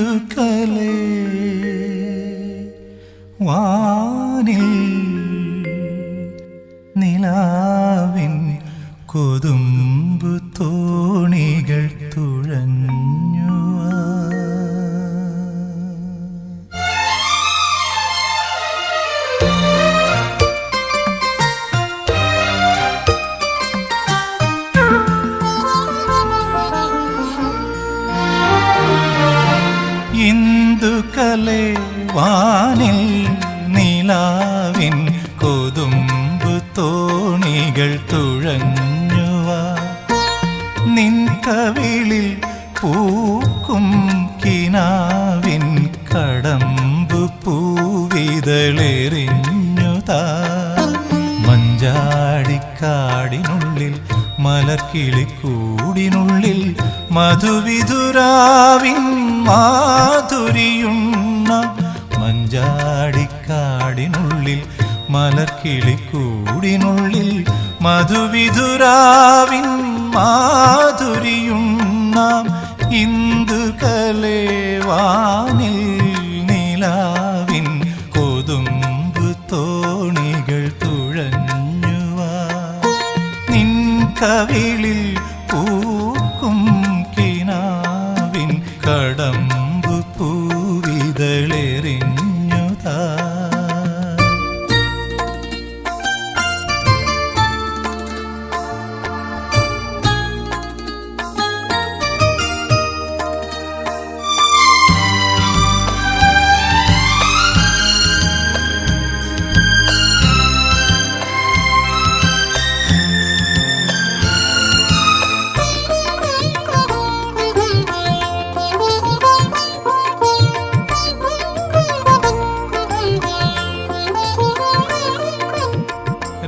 കലേ. വാനിൽ നിലാവിൻ കൊതും ഇന്ദുക്കലെ വാനിൽ നിലാവിൻ കൊതുമ്പു തോണികൾ തുഴഞ്ഞുവ. നിൻ കവിളിൽ പൂക്കും കിനാവിൻ കടമ്പു പൂവിതളെറിഞ്ഞുതാ. മഞ്ചാടിക്കാടിനുള്ളിൽ മലക്കിളിക്കൂടിനുള്ളിൽ മധുവിധുരാവിൻ മഞ്ചാടിക്കാടിനുള്ളിൽ മലക്കിളിക്കൂടിനുള്ളിൽ മധുവിധുരാവിൻ മാധുരിയുണ്ണാം ഇന്ദുകലേ കലേവാനിൽ നിലാവിൻ കൊതുമ്പ് തോണികൾ തുഴഞ്ഞുവാ. നിൻ കവിളിൽ പൂക്കും കിനാവിൻ കടമ്പു പൂവിതളെറിഞ്ഞുതാ രാക്കുളിർ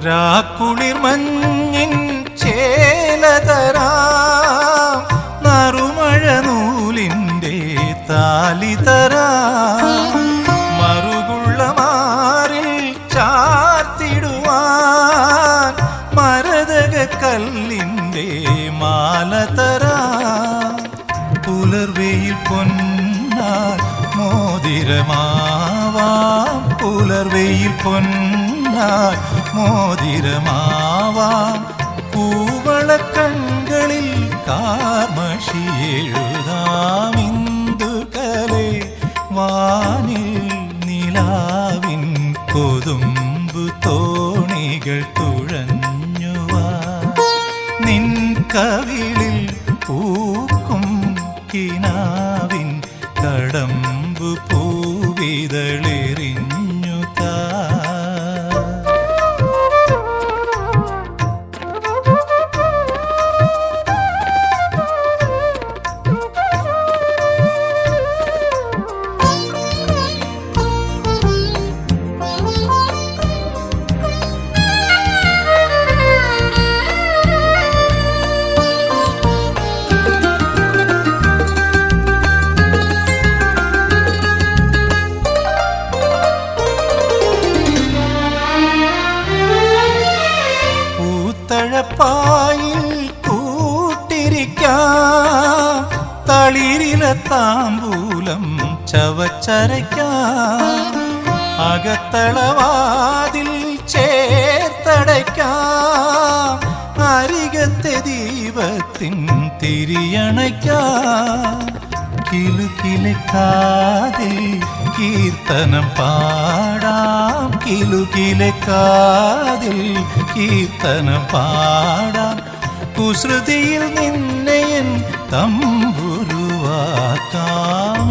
മഞ്ഞിൻ ചേലതരാ നറുമഴ നൂലിന്റെ താലിതരാ. മറുകുള്ള മാറിൽ ചാർത്തിടുവാൻ മരതക കല്ലിന്റെ മാലതരാ. പുലർവെയിൽ പൊന്നാൽ മോതിരമാവാം. പുലർവെയിൽ പൊന്നാൽ മോതിരമാവാം പൂവള കൺകളിൽ കാർമഷി എഴുതാം ഇന്ദുകലെ വാനിൽ നിലാവിൻ കൊതുമ്പു തോണികൾ തുഴഞ്ഞുവാ. നിൻ കവിളിൽ പൂക്കും കിനാവിൻ കടമ്പു പൂവിതളെറിഞ്ഞു തളിരില താമ്പൂലം ചവച്ചരയ്ക്കാം. അകത്തളവാതിൽ ചേർത്തടയ്ക്കാം. അരികത്തെ ദീപത്തിൻ തിരിയണയ്ക്കാം. കിലുകിലക്കാതിൽ കീർത്തനം പാടാം. കിലുകിലക്കാതിൽ കീർത്തനം പാടാം. കുസൃതിയിൽ നിന്നെയൻ തമ്പുരുവാക്കാം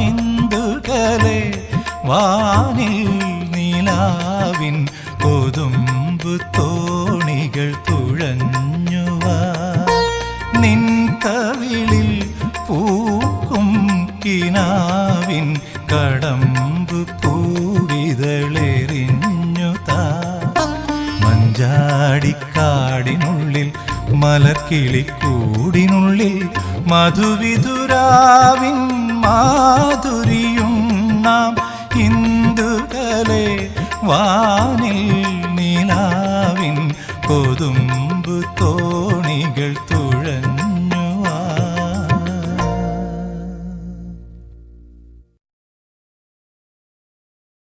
ഇന്ദുകലെ വാനിൽ നിലാവിൻ കൊതുമ്പു തോണികൾ മലർക്കിളിക്കൂടിനുള്ളിൽ മധുവിധുരാവിൻ മാധുരിയും നാം ഹിന്ദുകലെ വാനിൽ നിലാവിൻ കൊതുമ്പ് തോ